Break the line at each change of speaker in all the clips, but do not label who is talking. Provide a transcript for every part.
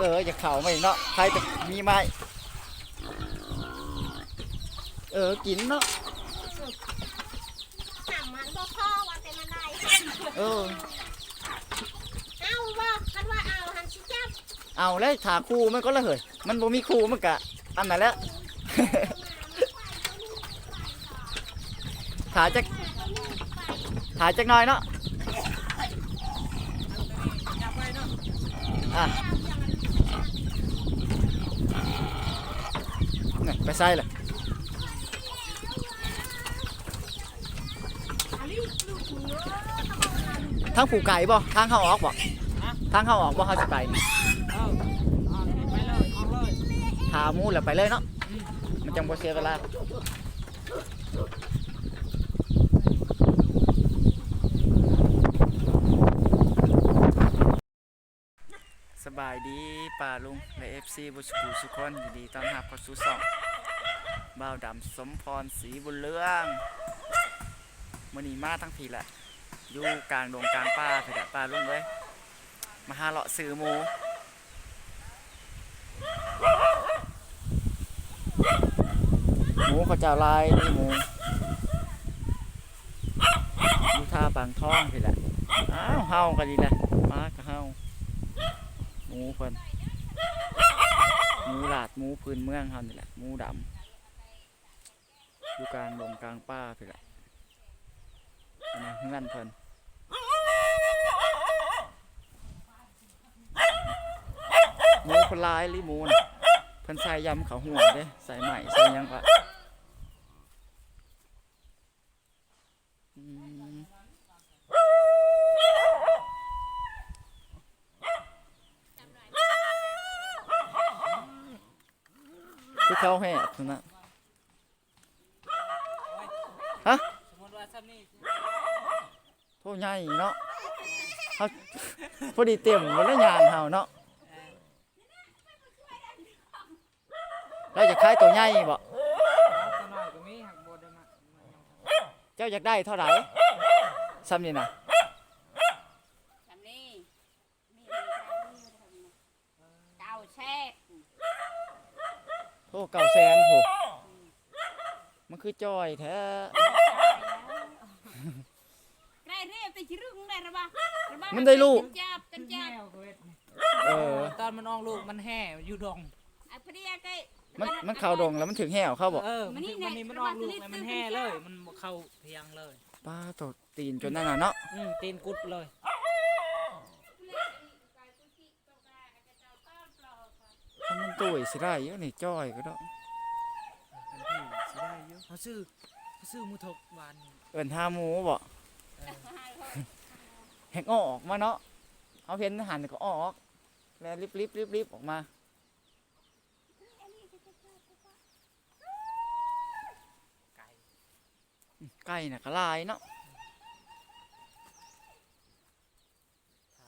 เอออย่าเข่ามาอีกเนาะใครจะมีไม้เออกินเนาะ
หำมันบ่พ่อว่าแต่มันได้
เออ
เอาบ่คันว่าเอาหันสิจับ
เอาเลยถาคูมันก็ละเหยมันบ่มีคูมันกะอันนั้นแหล้ว ถาจักถาจักหน่อยเนาะอะ ไปใส่เลยทางผูกไก่บ่ทางเข้าออกบ่ทางเข้าออกบ่เขาจะไปนี่
เออออกไปเลยออกเลย
ถามูแล้วไปเลยเนาะมันจังบ่เสียเวลา สบายดีป่าลุงและ FC บุชกูสุกคนยินดีต้อนรับเข้าสู่ช่องบ่าวดำสมพรศรีบุญเรืองมื้อนี้มาทั้งทีแหละอยู่กลางดงกลางป่าเถิดอะป่าลุงเว้ยมาหาเลาะซื้อหมูหมูเขาจ้าลายนี่หมูอยู่ท่าปางท้องพี่แหละอ้าวเฮาก็ดีแหละมาก็เฮา หมูเพิ่นหมูหลาดหมูพื้นเมืองเฮานี่แหละหมูดำอยู่กลางดงกลางป่าพี่แหละอันนี้เฮือนเพิ่นหมูคนลายลิหมูน่ะเพิ่นใส่ยำเขาหัวเด้ใส่ใหม่ใส่ยังปะอืม คือเขาแห่ทุนนะฮะ
สมมติว่าซ้ำนี่
โทษใหญ่เนาะเขาพอดีเต็มหมดแล้วยางเฮาเนาะเราจะขายตัวใหญ่บ่
เจ้า
อยากได้เท่าไหร่ซ้ำนี่นะ
ทำนี่นี่เก้าแช่
โทษ เก่าแสนโหมันคือจอยแท้
ใกล้เรียบแต่ชิรึงได้ระบาระบา
มันได้ลูก
จับกันำจับ
แมวก็เวท
เออ
ตอนมันออกลูกมันแห่อยู่ดง
ไอ้พอดีใกล้
มันมันเข่าดงแล้วมันถึงแห่วเข้าบอก
เออมันถึงวันนี้มันออกลูกเลยมันแห่เลย มันเข้าเพียงเลย
ป้าตดตีนจนนั่นน่ะเนาะ
อืมตีนกุดเลย
ถ้ามันตุ้ยสิได้เยอะนี่จอยก็ได้
อันที่สิได้เยอะเขาซื้อเขาซื้อมือถกวาน
เอินท่าหมูบ่แหกออกมาเนาะเอาเห็นหันก็ออก แล้วรีบรีบรีบรีบออกมา
ไก่
ไก่น่ะก็ลายเนาะ
ท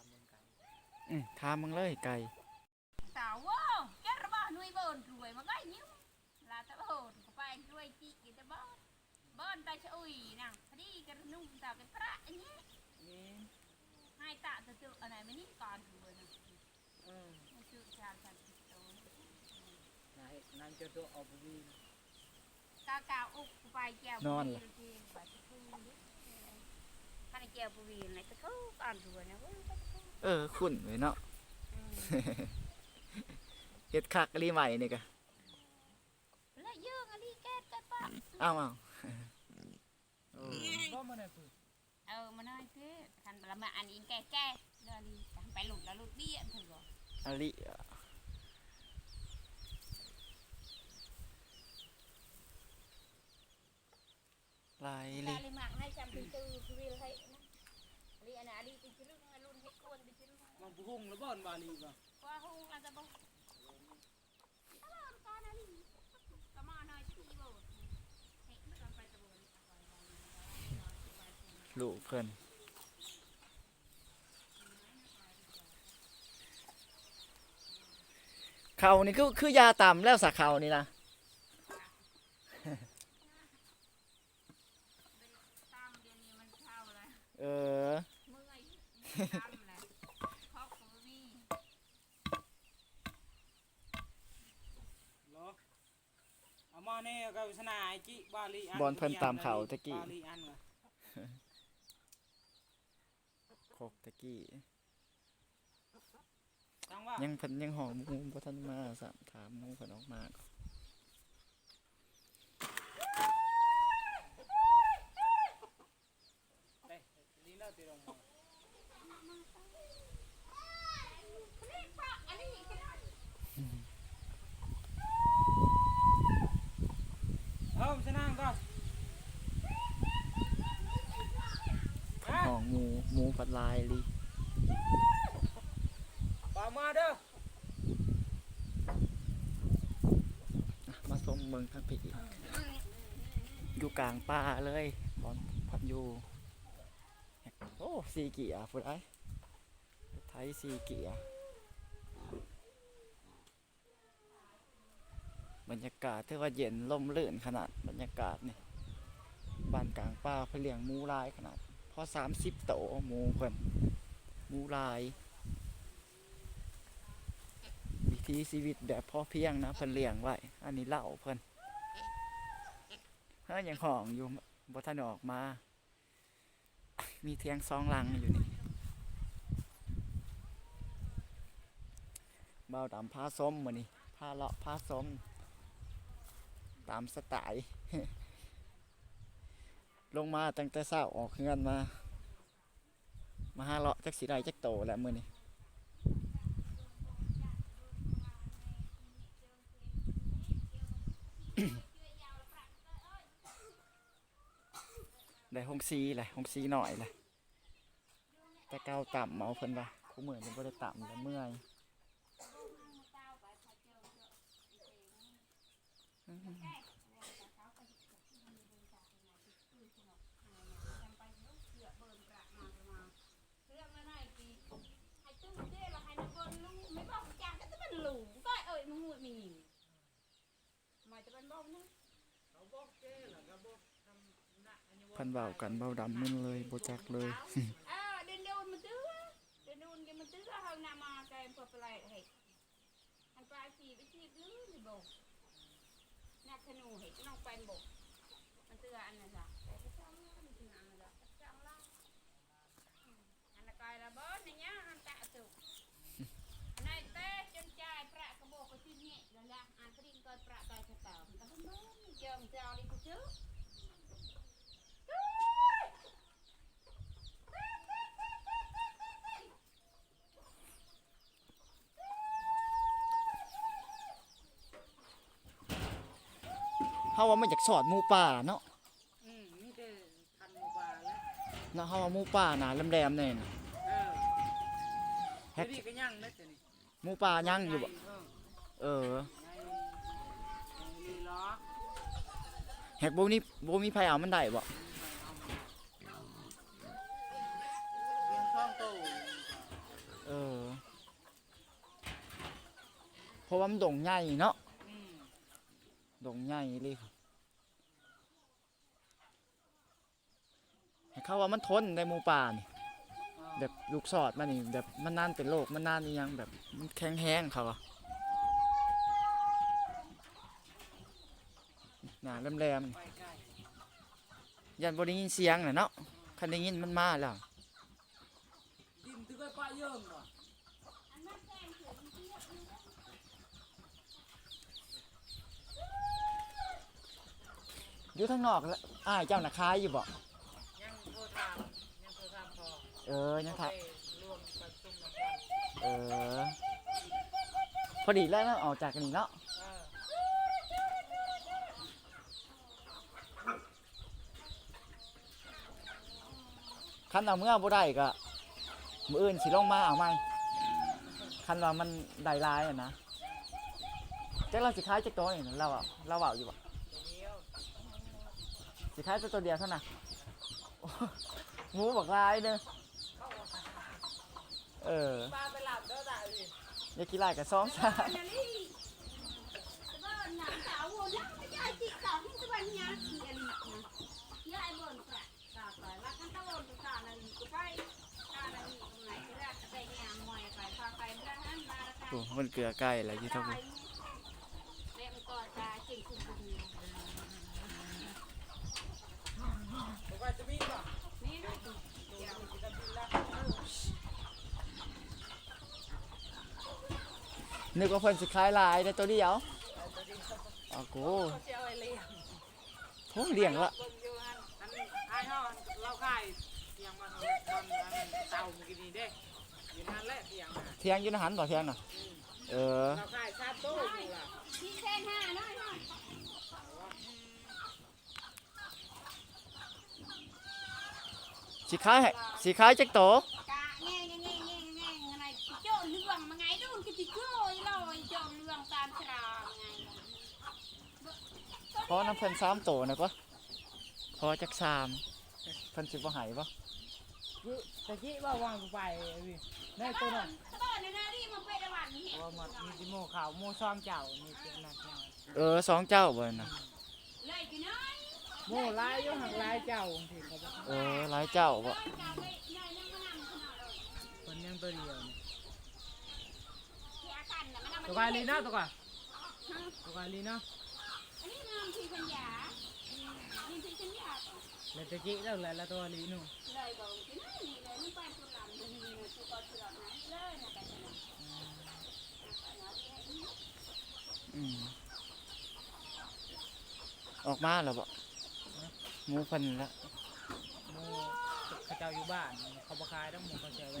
ำมันไก่
อืมทามึงเลยไก่
สาวว่าแกระบาหน่วยเบิร์นรวยมาได้ยิ้มลาตะโหดก็ไปรวยจีกินตะบ้าน บ้านตาชะอุยนะพอดีกันนุ่มสาวกันพระอันนี้
นี่
ให้ตาตัวตัวอะไรไม่นี่ก่อนถือนะ
เออ
ไม่ชื่อชาชันติโต
นายนายจะตัวออกไปวีน
กากาอุกไปแก้วทีไปตะคูถ้าในแก้วปูวีนในตะคูก่อนถือนะเว้ย
เออขุ่นไว้เนาะเฮ็ดคักรีใหม่นี่กะ
แล้วยื่งอันนี้แก้กันป่ะ
อ้าวอ้าว
ก็มาในปืน
เออมาหน่อยสิทันละมาอันนี้แก้แก้แล้วนี่ไปหลุดแล้วหลุดเบี้ยถือ
อลิลาย
แล้
ลิ
วเลยมากให้จำเป็นตือคือวิลให้นะลีอันนี้เป็นชื่อรุ่นให้ควรเป็นชื่อ
มันพุ่งแล้วบ่อนบาลีก็
ว่าฮูอาจจะบ ลูกเพิ่
นเขานี่คือคือยาต่ำแล้วสักเขานี่นะ
เอ
อ
บ
อ
บอลเพิ่นตามเขาตะกี้
อันว่ะ
โคกตะกี้
จังว่า
ยังเพิ่นยังห้องหมูบ่ทันมาสามถามหมูเพิ่นออกมาก่อน
เด้ลีเลิศตีลงมา
นี่ปะอันนี้ก็ได้
เออมันจะนั่งก่อน
ห้องห มูหมูผัดลายลิ
บ่าวมาเด้อ
อะมาชมเมืองทั้งพี่อีกอยู่กลางป่าเลยบอลพันอยู่โอ้สีเกียร์ผู้ใดไทยสีเกียร์บรรยากาศที่ว่าเย็นลมลื่นขนาดบรรยากาศนี่บ้านกลางป่าเพนเลี้ยงหมูลายขนาด พอสามสิบโตหมูเพิ่นหมูลาย วิถีชีวิตแบบพอเพียงนะเพิ่นเลี้ยงไว้อันนี้เล่าเพิ่นเฮ้ยยังห้องอยู่บทันออกมา มีเทียงซองลังอยู่นี่เบาดำผ้าส้มมานี่ผ้าเลาะผ้าส้ม ตามสไตล์ ลงมาตั้งแต่เช้าออกเฮือนมา มาหาเลาะจักสีได้จักโตแหละมือนี้ได้ห้องซีแหละห้องซีหน่อยแหละแต่เก้าต่ำเอาเพิ่นว่าคู่มือมันบ่ได้ต่ำแล้วเมื่อยอืม
เรื่องนั้นไอ้ปีให้ตึ้งเด้ละให้นบนลุงไม่บอกจางก็จะเป็นหลูก็เอ้ยมึงหมดมีหมายจะเป็นบอกนะ
เพิ่นเว้ากันเบาดำมึนเลยโบจักเลย
เดินเดินมาตื้อเดินเดินกันมาตื้อเฮานามาแกมพอปเลยเฮ้อันปลายปีไปทีบลื้อนี่บอกนักธนูเฮ้น้องเป็นบอกมันตื้ออันนั้นล่ะไปละบ่นี่ยอันตะสุกในเต้จนจ่ายประกระบอกก็ที่นี่แล้วละอันตริงก็ประกายกระเต่ามันก็บ่เจิมเจ้าดิกูเจ้
เฮาว่ามันอยากสอดหมูป่าเนาะ
อืมมีแต่ทันโมบายแล้ว
เนาะเฮาว่าหมูป่าหนาแหลมๆแน่น่ะ
เออ
แฮ็
เฮ็
ก
ดก็ยังได้แต่นี่
หมูป่ายังอยู่บ่
เออ
เออ
ในในลีล้อ
แฮกบ่มีบ่มีไผเอามันได้บ่
เลี้ยงช่องโต
เออเพราะว่ามันดงใหญ่เนาะ
อืม
ดงใหญ่เลยให้เขาว่ามันทนในหมูป่านี่
อ๋อ
แบบลูกสอดมานี่แบบมันนานเป็นโรคมันนานอีหยังแบบมันแข็งแห้งเขาอะหนาแหลม
ไปใกล้
ๆยันบ่ได้ยินเสียงน่ะเนาะคันได้ยินมันมาแล้ว
ดินตึกไอ้ป้าเยิ่มว่ะ
อันนั้นแกงเขียวมันเทียบอยู่
อยู่ทางนอกแล้วอ้ายเจ้าน่ะคายอยู่บ่
ยังโทรถามยังโทรถามพอ
เออยังทัก
ไปรวมประชุมกัน
เออ พอดีแล้วเนาะออกจากกันี่เนาะ
เออ
คันเอาเมื่อบ่ได้ก็มื้ออื่นสิลงมาเอาใหม่คันว่ามันได้หลายอะนะจักเราสิขายจักตัวนี่เราอะเราเอาอยู่บ่ สิขายแต่ตัวเดียวเท่านั้นหมูบักลายเด้อเออ
ป้าไปหลับเด้อตาอี
อยากกินลายกับซ้องซะ
อันนี้แต่ว่านสาววัวนะไม่ใช่จิสาวที่จะเป็นยาขี้อันนี้นะยายบ่นกระกาไปแล้วกันตะวันกานาลีก็ไปกานาลีตรงไหนที่แรกจะไปงานมวยไปพาไปเรื่องนั้นมาละกัน
โอ้มันเกลือใกล้แล้วอยู่เท่า
เรี
นี้
ยกมันก็จะเก่งคุณคุณ
นึกว่าเพิ่นสิขายหลายแต่ตัวเดียวอ้าวโกู
เจ้าไอ้เลี้ยง
โหเลี้ยงละ
เบิ่งอยู่อันอันไอ้เฮาเราขายเตียงมันมันอันเตาเมื่อกี้นี่เด้อยู่นั่นแหละเตียงน่ะ
เทียงอยู่ในหันต่อเทียงน่ะเออ
เราขายชาโต้อยู่ล่ะ
พี่แสนห้าน้อยน้อย
สิขายให้สิขายจักโต
กะแง่แง่แง่แง่แง่อะไรโจรเรื่องมาไงดูนก็จะโจ้ยลอยโจรเรื่องตามชรามไง
พ อน้ำเพิ่นสามโตนะก็พอจักสามเพิ่นสิบ่ใหายบ่
ยี่ตะกี้ว่าวางกูไปไอ้พี่ได้ตัวน่ะ
ต้นนะที่มันเป็นวันนี้
ว่าหมดมีจิโมขาวโมซองเจ้านี่เป็นนักยัง
เออสองเจ้าบ่น่ะ
เลยกันน้อย
โมลายอยู่หักลายเจ้าบางทีเขาบอก
เออหลายเจ้าบ่
เจ้าไปนายนั่งมานำขนาดเลย
คนยังตัวเดียวนี่
ที่อาการน่ะมัน
ตัวกายลีนะตัวกายตัวกายลีนะ
อันนี้นำที่ปัญญานี่ ที่ปัญญาต่อ
แล้วตะกี้แล้วแหละแล้วตัวลีนู่น
เลยบอกที่นั่นนี่เลยนี่ไปสุดลำนี่นี่สุดก็สุดนะเลยนะแต่เนี่ย
อืมออกมาแล้วบ่หมูเพิ่นละ
โมเขาเจ้าอยู่บ้าน เขาบ่ขายต้องโมเขาเจ้าไว้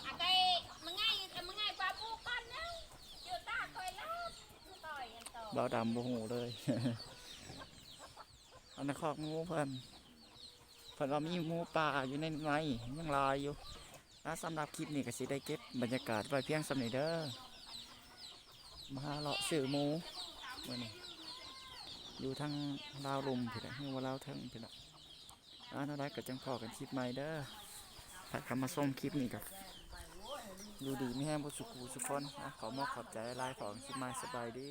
เฮ้ยเนี่ยเนี่ยกาดินอยู่
ตัวนี้
จะเบิร์หักตา
มันบ่ได้ลูกขายป้า
ได้นี่เจ้าจะเบิร์ตอนนั้นโบราณ
อืมยัวๆหมูเล
ยงก้อนตะก้อน
อันใดมันง่ายมันง่ายปลาปูก้อนคอยรับต่อยกันต่อ
เบาดำบ่หูเลยอันนั้นคอกหมูเพิ่นเพิ่นว่ามีหมูป่าอยู่ในไม้ยังลายอยู่อะสำหรับคลิปนี้ก็สิได้เก็บบรรยากาศไว้เพียงสำนี้เด้อมาเลาะซื้อหมูมื้อนี้อยู่ทางลาวลุมพี่ละเฮือว่าลาวเทิงพี่ละอ่านาได้ก็จังพอกันคลิปใหม่เด้อถ้าคำมาส้มคลิปนี้ก็ อยู่ดีไม่แห้งบสุขูสุขคนขอมอบขอบใจหลายของคลิปใหม่สบายดี